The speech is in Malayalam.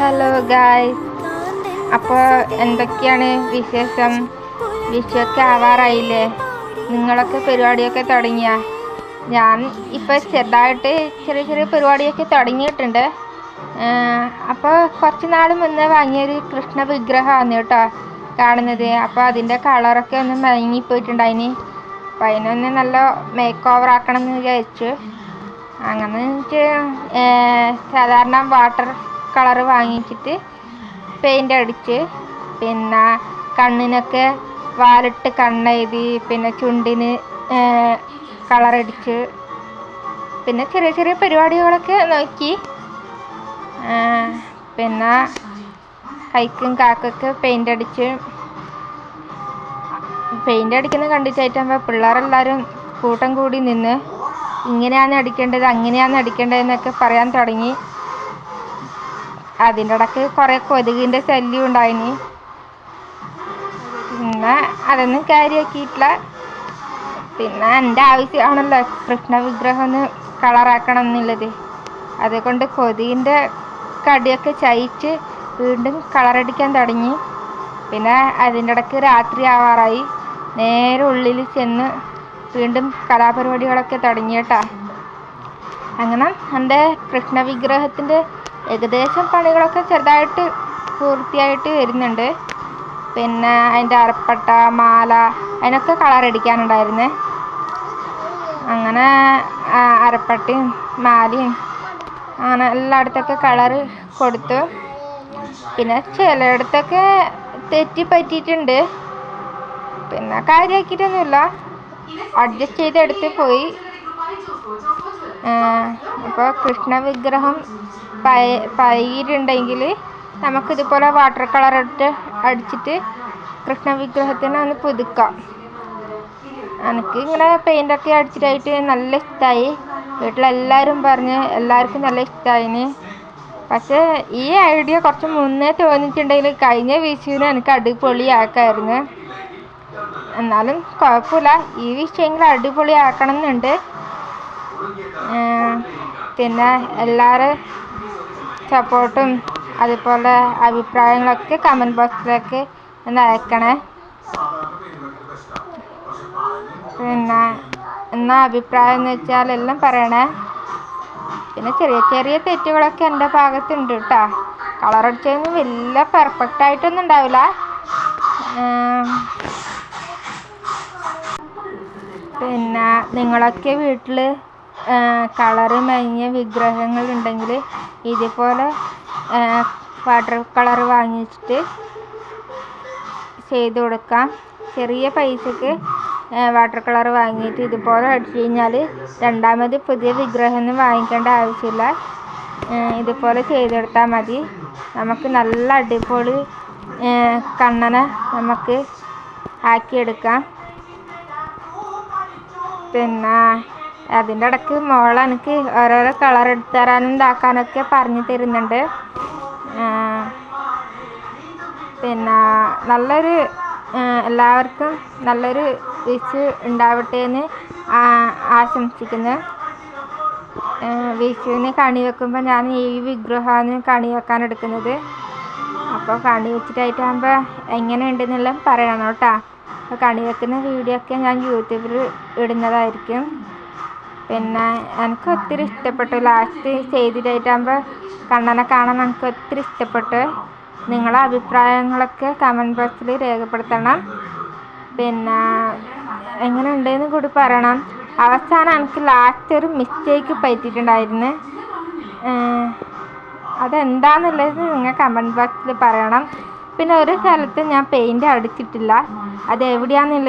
ഹലോ ഗായ് അപ്പോൾ എന്തൊക്കെയാണ് വിശേഷം? വിഷുവൊക്കെ ആവാറായില്ലേ? നിങ്ങളൊക്കെ പരിപാടിയൊക്കെ തുടങ്ങിയ? ഞാൻ ഇപ്പോൾ ചെറുതായിട്ട് ചെറിയ ചെറിയ പരിപാടിയൊക്കെ തുടങ്ങിയിട്ടുണ്ട്. അപ്പോൾ കുറച്ച് നാൾ മുന്നേ വാങ്ങിയൊരു കൃഷ്ണ വിഗ്രഹമാണ് കേട്ടോ കാണുന്നത്. അപ്പോൾ അതിന്റെ കളറൊക്കെ ഒന്ന് മയങ്ങിപ്പോയിട്ടുണ്ടായിന് അപ്പം അതിനൊന്ന് നല്ല മേക്ക് ഓവർ ആക്കണം എന്ന് വിചാരിച്ചു അങ്ങനെ സാധാരണ വാട്ടർ കളർ വാങ്ങിച്ചിട്ട് പെയിന്റ് അടിച്ച് പിന്നെ കണ്ണിനൊക്കെ വാലിട്ട് കണ്ണെഴുതി പിന്നെ ചുണ്ടിന് കളറടിച്ച് പിന്നെ ചെറിയ ചെറിയ പരിപാടികളൊക്കെ നോക്കി. പിന്നെ കൈക്കും കാക്കൊക്കെ പെയിന്റ് അടിച്ച് പെയിന്റ് അടിക്കുന്നത് കണ്ടിട്ടായിട്ടാകുമ്പോൾ പിള്ളേരെല്ലാവരും കൂട്ടം കൂടി നിന്ന് ഇങ്ങനെയാണ് അടിക്കേണ്ടത് അങ്ങനെയാണ് അടിക്കേണ്ടതെന്നൊക്കെ പറയാൻ തുടങ്ങി. അതിന്റെ ഇടയ്ക്ക് കുറേ കൊതുകിന്റെ ശല്യം ഉണ്ടായിന്. പിന്നെ അതൊന്നും കാര്യമാക്കിയിട്ടില്ല. പിന്നെ എന്റെ ആവശ്യമാണല്ലോ കൃഷ്ണ വിഗ്രഹം ഒന്ന് കളറാക്കണം എന്നുള്ളത്. അതുകൊണ്ട് കൊതുകിന്റെ കടിയൊക്കെ ചയിച്ച് വീണ്ടും കളറടിക്കാൻ തുടങ്ങി. പിന്നെ അതിന്റെ ഇടയ്ക്ക് രാത്രി ആവാറായി. നേരെ ഉള്ളിൽ ചെന്ന് വീണ്ടും കലാപരിപാടികളൊക്കെ തുടങ്ങി അങ്ങനെ എന്റെ കൃഷ്ണ വിഗ്രഹത്തിന്റെ ഏകദേശം പണികളൊക്കെ ചെറുതായിട്ട് പൂർത്തിയായിട്ട് വരുന്നുണ്ട്. പിന്നെ അതിന്റെ അരപ്പട്ട മാല അതിനൊക്കെ കളർ അടിക്കാനുണ്ടായിരുന്നു. അങ്ങനെ അരപ്പട്ടയും മാലയും അങ്ങനെ എല്ലായിടത്തൊക്കെ കളറ് കൊടുത്തു. പിന്നെ ചിലയിടത്തൊക്കെ തെറ്റി പറ്റിയിട്ടുണ്ട്. പിന്നെ കാര്യമാക്കിയിട്ടൊന്നുമില്ല. അഡ്ജസ്റ്റ് ചെയ്തെടുത്ത് പോയി. അപ്പോൾ കൃഷ്ണ വിഗ്രഹം പയ്യിട്ടുണ്ടെങ്കിൽ നമുക്കിതുപോലെ വാട്ടർ കളർ ഇട്ട് അടിച്ചിട്ട് കൃഷ്ണ വിഗ്രഹത്തിനെ ഒന്ന് പുതുക്കാം. എനിക്ക് ഇങ്ങനെ പെയിന്റൊക്കെ അടിച്ചിട്ടായിട്ട് നല്ല ഇഷ്ടമായി വീട്ടിലെല്ലാവരും പറഞ്ഞ് എല്ലാവർക്കും നല്ല ഇഷ്ടമായിന് പക്ഷേ ഈ ഐഡിയ കുറച്ച് മുന്നേ തോന്നിയിട്ടുണ്ടെങ്കിൽ കഴിഞ്ഞ വിഷുവിന് എനിക്ക് അടിപൊളിയാക്കായിരുന്നു. എന്നാലും കുഴപ്പമില്ല. ഈ വിഷയങ്ങൾ അടിപൊളിയാക്കണം എന്നുണ്ട് പിന്നെ എല്ലാവരും സപ്പോർട്ടും അതുപോലെ അഭിപ്രായങ്ങളൊക്കെ കമന്റ് ബോക്സിലേക്ക് ഒന്ന് അയക്കണേ. പിന്നെ എന്നാ അഭിപ്രായം എന്ന് വെച്ചാൽ എല്ലാം പറയണേ. പിന്നെ ചെറിയ ചെറിയ തെറ്റുകളൊക്കെ എന്റെ ഭാഗത്തുണ്ട് കേട്ടോ. കളർ അടിച്ചതൊന്നും വലിയ പെർഫെക്റ്റ് ആയിട്ടൊന്നും ഉണ്ടാവില്ല. പിന്നെ നിങ്ങളൊക്കെ വീട്ടിൽ കളറ് മങ്ങിയ വിഗ്രഹങ്ങൾ ഉണ്ടെങ്കിൽ ഇതുപോലെ വാട്ടർ കളർ വാങ്ങിച്ചിട്ട് ചെയ്ത് കൊടുക്കാം. ചെറിയ പൈസക്ക് വാട്ടർ കളർ വാങ്ങിയിട്ട് ഇതുപോലെ അടിച്ചു കഴിഞ്ഞാൽ രണ്ടാമത് പുതിയ വിഗ്രഹമൊന്നും വാങ്ങിക്കേണ്ട ആവശ്യമില്ല. ഇതുപോലെ ചെയ്തെടുത്താൽ മതി. നമുക്ക് നല്ല അടിപൊളി കണ്ണനെ നമുക്ക് ആക്കിയെടുക്കാം. പിന്നെ അതിന്റെ ഇടയ്ക്ക് മോൾ എനിക്ക് ഓരോരോ കളർ എടുത്ത് തരാനും ഇതാക്കാനൊക്കെ പറഞ്ഞു തരുന്നുണ്ട്. പിന്നെ നല്ലൊരു എല്ലാവർക്കും നല്ലൊരു വിഷ് ഉണ്ടാവട്ടെ എന്ന് ആശംസിക്കുന്നു. വിഷുവിന് കണി വെക്കുമ്പോൾ ഞാൻ ഈ വിഗ്രഹമാണ് കണി വെക്കാൻ എടുക്കുന്നത്. അപ്പോൾ കണി വെച്ചിട്ടായിട്ടാകുമ്പോൾ എങ്ങനെ ഉണ്ടെന്നെല്ലാം പറയണം കേട്ടോ. അപ്പോൾ കണി വെക്കുന്ന വീഡിയോ ഒക്കെ ഞാൻ യൂട്യൂബിൽ ഇടുന്നതായിരിക്കും. പിന്നെ എനിക്ക് ഒത്തിരി ഇഷ്ടപ്പെട്ടു. ലാസ്റ്റ് ചെയ്തിട്ടായിട്ടാകുമ്പോൾ കണ്ണനെ കാണാൻ എനിക്ക് ഒത്തിരി ഇഷ്ടപ്പെട്ടു. നിങ്ങളെ അഭിപ്രായങ്ങളൊക്കെ കമന്റ് ബോക്സിൽ രേഖപ്പെടുത്തണം. പിന്നെ എങ്ങനെ ഉണ്ടെന്ന് കൂടി പറയണം. അവസാനം എനിക്ക് ലാസ്റ്റ് ഒരു മിസ്റ്റേക്ക് പറ്റിയിട്ടുണ്ടായിരുന്നു. അതെന്താണെന്നുള്ളത് നിങ്ങൾ കമന്റ് ബോക്സിൽ പറയണം. പിന്നെ ഒരു സ്ഥലത്ത് ഞാൻ പെയിന്റ് അടിച്ചിട്ടില്ല. അത് എവിടെയാണെന്നുള്ളത്